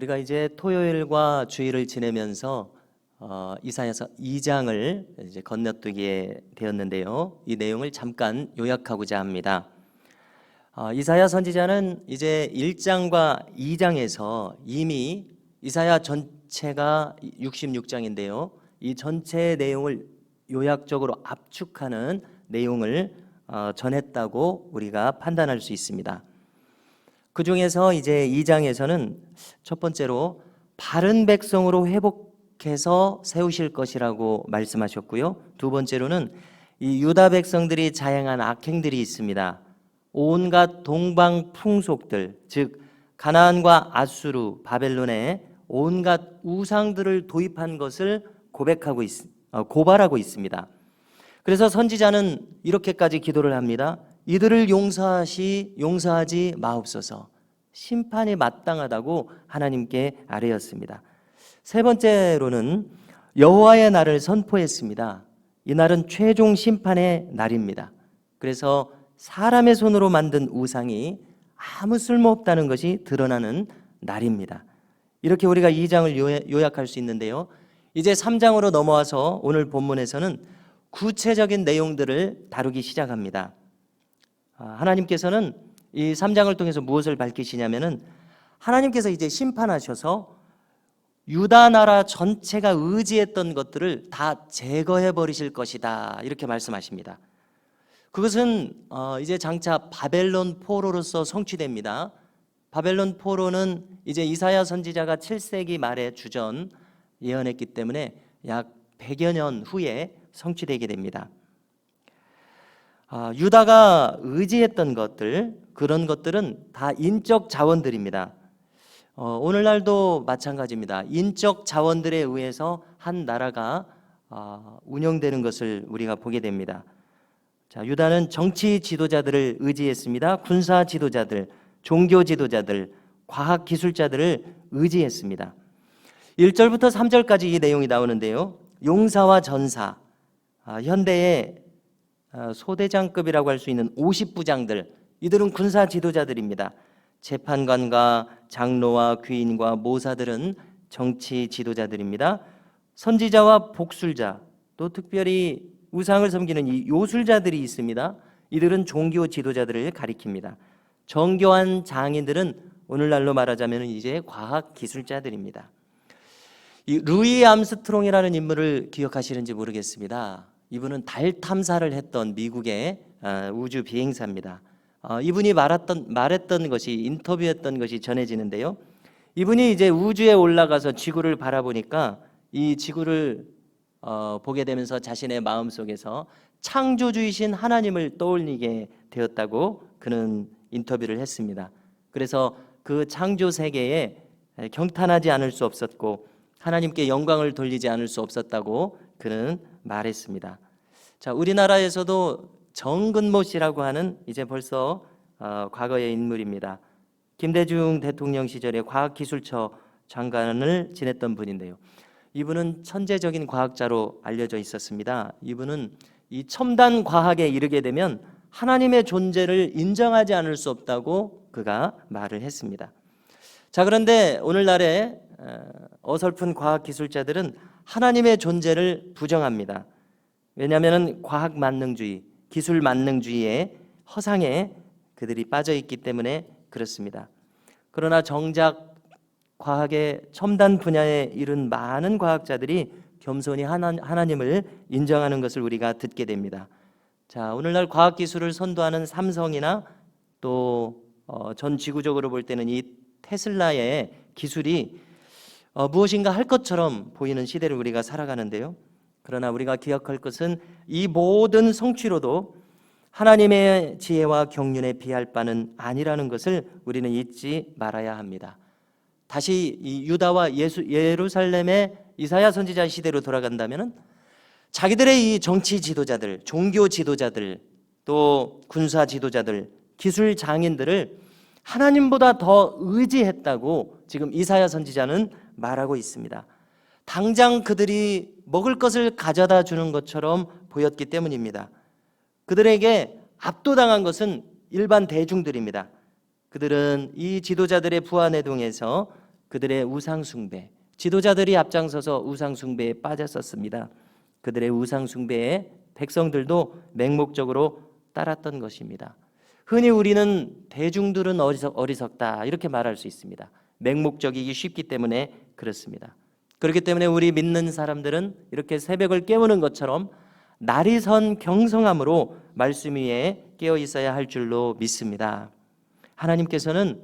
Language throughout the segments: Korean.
우리가 이제 토요일과 주일을 지내면서 어, 이사야서 2장을 이제 건너뛰게 되었는데요. 이 내용을 잠깐 요약하고자 합니다. 어, 이사야 선지자는 이제 1장과 2장에서 이미 이사야 전체가 66장인데요. 이 전체 내용을 요약적으로 압축하는 내용을 어, 전했다고 우리가 판단할 수 있습니다. 그 중에서 이제 2장에서는 첫 번째로 바른 백성으로 회복해서 세우실 것이라고 말씀하셨고요. 두 번째로는 이 유다 백성들이 자행한 악행들이 있습니다. 온갖 동방 풍속들, 즉 가나안과 아수르, 바벨론의 온갖 우상들을 도입한 것을 고백하고 있, 어, 고발하고 있습니다. 그래서 선지자는 이렇게까지 기도를 합니다. 이들을 용서하시 용서하지 마옵소서. 심판이 마땅하다고 하나님께 아뢰었습니다. 세 번째로는 여호와의 날을 선포했습니다. 이 날은 최종 심판의 날입니다. 그래서 사람의 손으로 만든 우상이 아무 쓸모없다는 것이 드러나는 날입니다. 이렇게 우리가 2장을 요약할 수 있는데요. 이제 3장으로 넘어와서 오늘 본문에서는 구체적인 내용들을 다루기 시작합니다. 아, 하나님께서는 이 3장을 통해서 무엇을 밝히시냐면은 하나님께서 이제 심판하셔서 유다 나라 전체가 의지했던 것들을 다 제거해 버리실 것이다. 이렇게 말씀하십니다. 그것은 어, 이제 장차 바벨론 포로로서 성취됩니다. 바벨론 포로는 이제 이사야 선지자가 7세기 말에 주전 예언했기 때문에 약 100여 년 후에 성취되게 됩니다. 아, 유다가 의지했던 것들 그런 것들은 다 인적 자원들입니다. 어, 오늘날도 마찬가지입니다. 인적 자원들에 의해서 한 나라가 어, 운영되는 것을 우리가 보게 됩니다. 자, 유다는 정치 지도자들을 의지했습니다. 군사 지도자들, 종교 지도자들, 과학 기술자들을 의지했습니다. 1절부터 3절까지 이 내용이 나오는데요. 용사와 전사, 아, 현대의 아, 소대장급이라고 할 수 있는 50부장들 이들은 군사 지도자들입니다. 재판관과 장로와 귀인과 모사들은 정치 지도자들입니다. 선지자와 복술자 또 특별히 우상을 섬기는 이 요술자들이 있습니다. 이들은 종교 지도자들을 가리킵니다. 정교한 장인들은 오늘날로 말하자면 이제 과학 기술자들입니다. 이 루이 암스트롱이라는 인물을 기억하시는지 모르겠습니다. 이분은 달 탐사를 했던 미국의 아, 우주 비행사입니다. 어, 이분이 말했던 말했던 것이 인터뷰했던 것이 전해지는데요. 이분이 이제 우주에 올라가서 지구를 바라보니까 이 지구를 어, 보게 되면서 자신의 마음 속에서 창조주이신 하나님을 떠올리게 되었다고 그는 인터뷰를 했습니다. 그래서 그 창조 세계에 경탄하지 않을 수 없었고 하나님께 영광을 돌리지 않을 수 없었다고 그는 말했습니다. 자, 우리나라에서도 정근모 씨라고 하는 이제 벌써 어, 과거의 인물입니다. 김대중 대통령 시절에 과학기술처 장관을 지냈던 분인데요. 이분은 천재적인 과학자로 알려져 있었습니다. 이분은 이 첨단 과학에 이르게 되면 하나님의 존재를 인정하지 않을 수 없다고 그가 말을 했습니다. 자, 그런데 오늘날의 어, 어설픈 과학 기술자들은 하나님의 존재를 부정합니다. 왜냐하면 과학 만능주의, 기술 만능주의의 허상에 그들이 빠져 있기 때문에 그렇습니다. 그러나 정작 과학의 첨단 분야에 이른 많은 과학자들이 겸손히 하나, 님을 인정하는 것을 우리가 듣게 됩니다. 자, 오늘날 과학 기술을 선도하는 삼성이나 또전 어, 지구적으로 볼 때는 이 테슬라의 기술이 어, 무엇인가 할 것처럼 보이는 시대를 우리가 살아가는데요. 그러나 우리가 기억할 것은 이 모든 성취로도 하나님의 지혜와 경륜에 비할 바는 아니라는 것을 우리는 잊지 말아야 합니다. 다시 이 유다와 예수, 예루살렘의 이사야 선지자 시대로 돌아간다면은 자기들의 이 정치 지도자들, 종교 지도자들, 또 군사 지도자들, 기술 장인들을 하나님보다 더 의지했다고 지금 이사야 선지자는 말하고 있습니다. 당장 그들이 먹을 것을 가져다 주는 것처럼 보였기 때문입니다. 그들에게 압도당한 것은 일반 대중들입니다. 그들은 이 지도자들의 부하내동에서 그들의 우상 숭배, 지도자들이 앞장서서 우상 숭배에 빠졌었습니다. 그들의 우상 숭배에 백성들도 맹목적으로 따랐던 것입니다. 흔히 우리는 대중들은 어리석, 어리석다 이렇게 말할 수 있습니다. 맹목적이기 쉽기 때문에 그렇습니다. 그렇기 때문에 우리 믿는 사람들은 이렇게 새벽을 깨우는 것처럼 날이 선 경성함으로 말씀 위에 깨어 있어야 할 줄로 믿습니다. 하나님께서는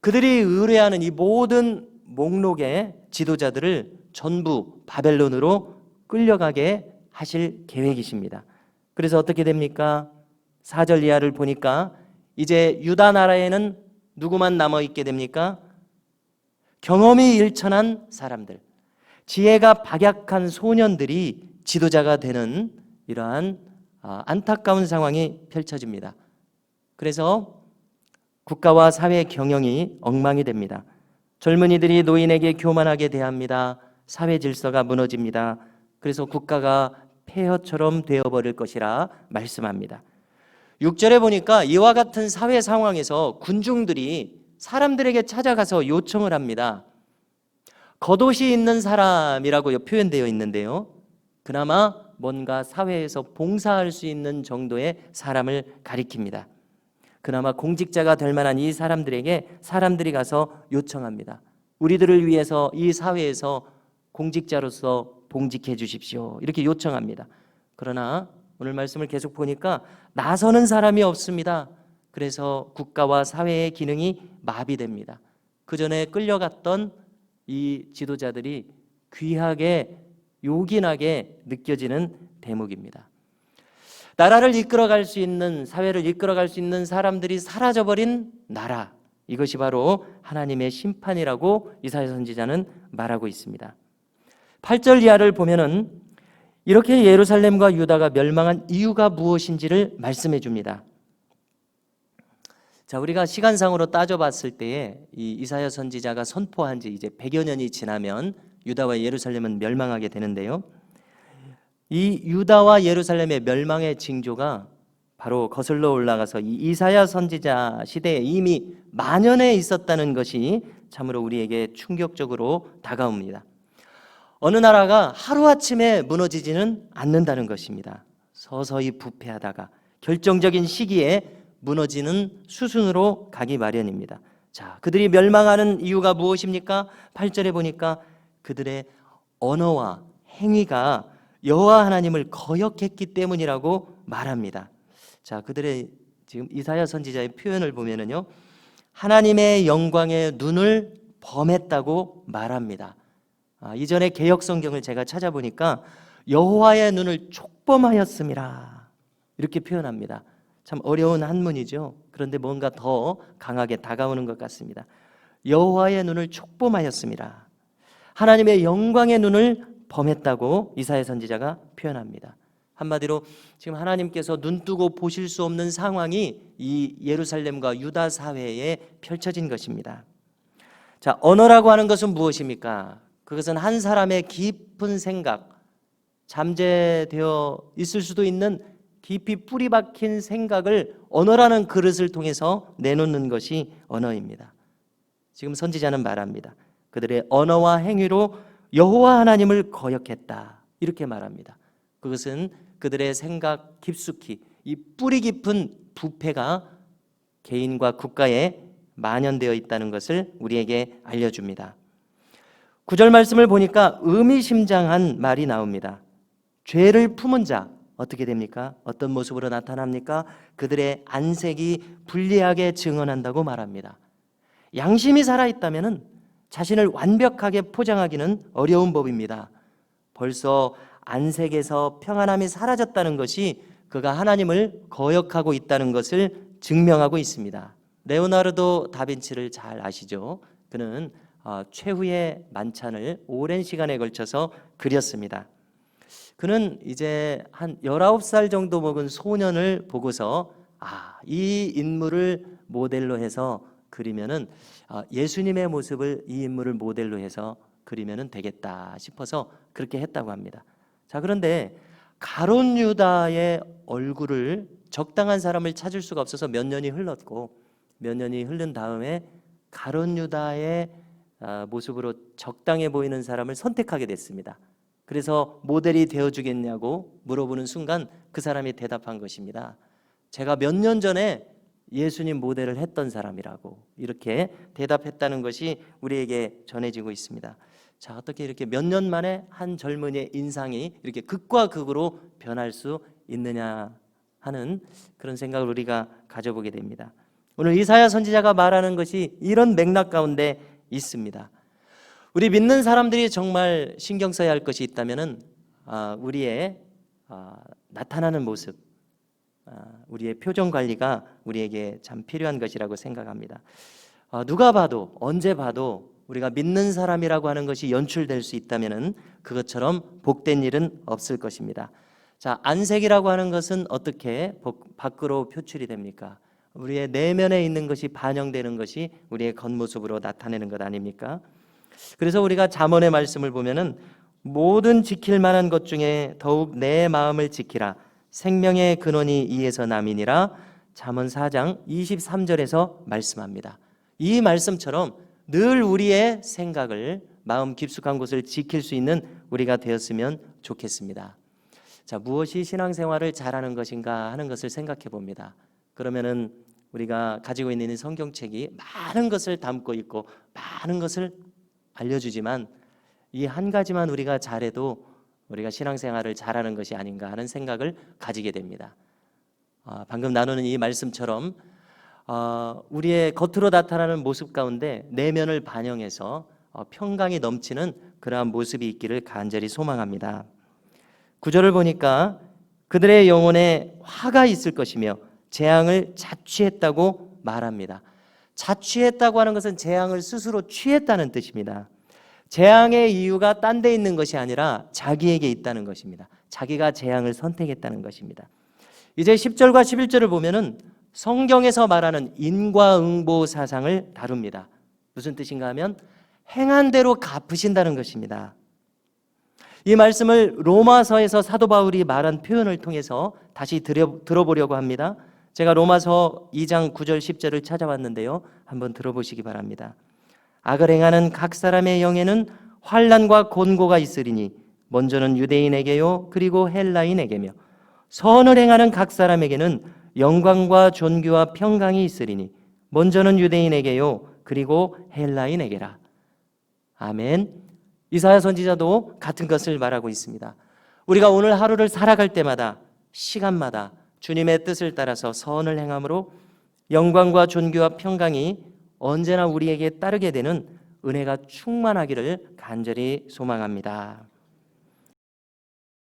그들이 의뢰하는 이 모든 목록의 지도자들을 전부 바벨론으로 끌려가게 하실 계획이십니다. 그래서 어떻게 됩니까? 4절 이하를 보니까 이제 유다 나라에는 누구만 남아 있게 됩니까? 경험이 일천한 사람들, 지혜가 박약한 소년들이 지도자가 되는 이러한 아, 안타까운 상황이 펼쳐집니다. 그래서 국가와 사회 경영이 엉망이 됩니다. 젊은이들이 노인에게 교만하게 대합니다. 사회 질서가 무너집니다. 그래서 국가가 폐허처럼 되어버릴 것이라 말씀합니다. 6절에 보니까 이와 같은 사회 상황에서 군중들이 사람들에게 찾아가서 요청을 합니다. 겉옷이 있는 사람이라고 표현되어 있는데요. 그나마 뭔가 사회에서 봉사할 수 있는 정도의 사람을 가리킵니다. 그나마 공직자가 될 만한 이 사람들에게 사람들이 가서 요청합니다. 우리들을 위해서 이 사회에서 공직자로서 봉직해 주십시오. 이렇게 요청합니다. 그러나 오늘 말씀을 계속 보니까 나서는 사람이 없습니다. 그래서 국가와 사회의 기능이 마비됩니다. 그 전에 끌려갔던 이 지도자들이 귀하게 요긴하게 느껴지는 대목입니다. 나라를 이끌어갈 수 있는 사회를 이끌어갈 수 있는 사람들이 사라져버린 나라 이것이 바로 하나님의 심판이라고 이사야 선지자는 말하고 있습니다. 8절 이하를 보면은 이렇게 예루살렘과 유다가 멸망한 이유가 무엇인지를 말씀해 줍니다. 자, 우리가 시간상으로 따져봤을 때에 이 이사야 선지자가 선포한 지 이제 100여 년이 지나면 유다와 예루살렘은 멸망하게 되는데요. 이 유다와 예루살렘의 멸망의 징조가 바로 거슬러 올라가서 이 이사야 선지자 시대에 이미 만연해 있었다는 것이 참으로 우리에게 충격적으로 다가옵니다. 어느 나라가 하루아침에 무너지지는 않는다는 것입니다. 서서히 부패하다가 결정적인 시기에 무너지는 수순으로 가기 마련입니다. 자, 그들이 멸망하는 이유가 무엇입니까? 8절에 보니까 그들의 언어와 행위가 여호와 하나님을 거역했기 때문이라고 말합니다. 자, 그들의 지금 이사야 선지자의 표현을 보면은요. 하나님의 영광의 눈을 범했다고 말합니다. 아, 이전에 개혁 성경을 제가 찾아보니까 여호와의 눈을 촉범하였음이라 이렇게 표현합니다. 참 어려운 한문이죠. 그런데 뭔가 더 강하게 다가오는 것 같습니다. 여호와의 눈을 촉범하였음이라. 하나님의 영광의 눈을 범했다고 이사야 선지자가 표현합니다. 한마디로 지금 하나님께서 눈뜨고 보실 수 없는 상황이 이 예루살렘과 유다 사회에 펼쳐진 것입니다. 자, 언어라고 하는 것은 무엇입니까? 그것은 한 사람의 깊은 생각, 잠재되어 있을 수도 있는 깊이 뿌리 박힌 생각을 언어라는 그릇을 통해서 내놓는 것이 언어입니다. 지금 선지자는 말합니다. 그들의 언어와 행위로 여호와 하나님을 거역했다. 이렇게 말합니다. 그것은 그들의 생각 깊숙이 이 뿌리 깊은 부패가 개인과 국가에 만연되어 있다는 것을 우리에게 알려줍니다. 구절 말씀을 보니까 의미심장한 말이 나옵니다. 죄를 품은 자 어떻게 됩니까? 어떤 모습으로 나타납니까? 그들의 안색이 불리하게 증언한다고 말합니다. 양심이 살아 있다면은 자신을 완벽하게 포장하기는 어려운 법입니다. 벌써 안색에서 평안함이 사라졌다는 것이 그가 하나님을 거역하고 있다는 것을 증명하고 있습니다. 레오나르도 다빈치를 잘 아시죠? 그는 어, 최후의 만찬을 오랜 시간에 걸쳐서 그렸습니다. 그는 이제 한 19살 정도 먹은 소년을 보고서 아, 이 인물을 모델로 해서 그리면은 어, 예수님의 모습을 이 인물을 모델로 해서 그리면은 되겠다 싶어서 그렇게 했다고 합니다. 자, 그런데 가론 유다의 얼굴을 적당한 사람을 찾을 수가 없어서 몇 년이 흘렀고 몇 년이 흐른 다음에 가론 유다의 아, 모습으로 적당해 보이는 사람을 선택하게 됐습니다. 그래서 모델이 되어 주겠냐고 물어보는 순간 그 사람이 대답한 것입니다. 제가 몇 년 전에 예수님 모델을 했던 사람이라고 이렇게 대답했다는 것이 우리에게 전해지고 있습니다. 자, 어떻게 이렇게 몇 년 만에 한 젊은이의 인상이 이렇게 극과 극으로 변할 수 있느냐 하는 그런 생각을 우리가 가져보게 됩니다. 오늘 이사야 선지자가 말하는 것이 이런 맥락 가운데 있습니다. 우리 믿는 사람들이 정말 신경 써야 할 것이 있다면은 아, 우리의 아, 나타나는 모습, 아, 우리의 표정 관리가 우리에게 참 필요한 것이라고 생각합니다. 아, 누가 봐도 언제 봐도 우리가 믿는 사람이라고 하는 것이 연출될 수 있다면은 그것처럼 복된 일은 없을 것입니다. 자, 안색이라고 하는 것은 어떻게 복- 밖으로 표출이 됩니까? 우리의 내면에 있는 것이 반영되는 것이 우리의 겉모습으로 나타내는 것 아닙니까? 그래서 우리가 잠언의 말씀을 보면은 모든 지킬 만한 것 중에 더욱 내 마음을 지키라. 생명의 근원이 이에서 남이니라. 잠언 4장 23절에서 말씀합니다. 이 말씀처럼 늘 우리의 생각을 마음 깊숙한 곳을 지킬 수 있는 우리가 되었으면 좋겠습니다. 자, 무엇이 신앙생활을 잘하는 것인가 하는 것을 생각해 봅니다. 그러면은 우리가 가지고 있는 이 성경책이 많은 것을 담고 있고 많은 것을 알려주지만 이 한 가지만 우리가 잘해도 우리가 신앙생활을 잘하는 것이 아닌가 하는 생각을 가지게 됩니다. 아, 방금 나누는 이 말씀처럼 어, 우리의 겉으로 나타나는 모습 가운데 내면을 반영해서 어, 평강이 넘치는 그러한 모습이 있기를 간절히 소망합니다. 구절을 보니까 그들의 영혼에 화가 있을 것이며 재앙을 자취했다고 말합니다. 자취했다고 하는 것은 재앙을 스스로 취했다는 뜻입니다. 재앙의 이유가 딴 데 있는 것이 아니라 자기에게 있다는 것입니다. 자기가 재앙을 선택했다는 것입니다. 이제 10절과 11절을 보면은 성경에서 말하는 인과응보 사상을 다룹니다. 무슨 뜻인가 하면 행한 대로 갚으신다는 것입니다. 이 말씀을 로마서에서 사도 바울이 말한 표현을 통해서 다시 들여, 들어보려고 합니다. 제가 로마서 2장 9절 10절을 찾아왔는데요. 한번 들어보시기 바랍니다. 악을 행하는 각 사람의 영에는 환란과 곤고가 있으리니 먼저는 유대인에게요 그리고 헬라인에게며 선을 행하는 각 사람에게는 영광과 존귀와 평강이 있으리니 먼저는 유대인에게요 그리고 헬라인에게라. 아멘. 이사야 선지자도 같은 것을 말하고 있습니다. 우리가 오늘 하루를 살아갈 때마다 시간마다 주님의 뜻을 따라서 선을 행함으로 영광과 존귀와 평강이 언제나 우리에게 따르게 되는 은혜가 충만하기를 간절히 소망합니다.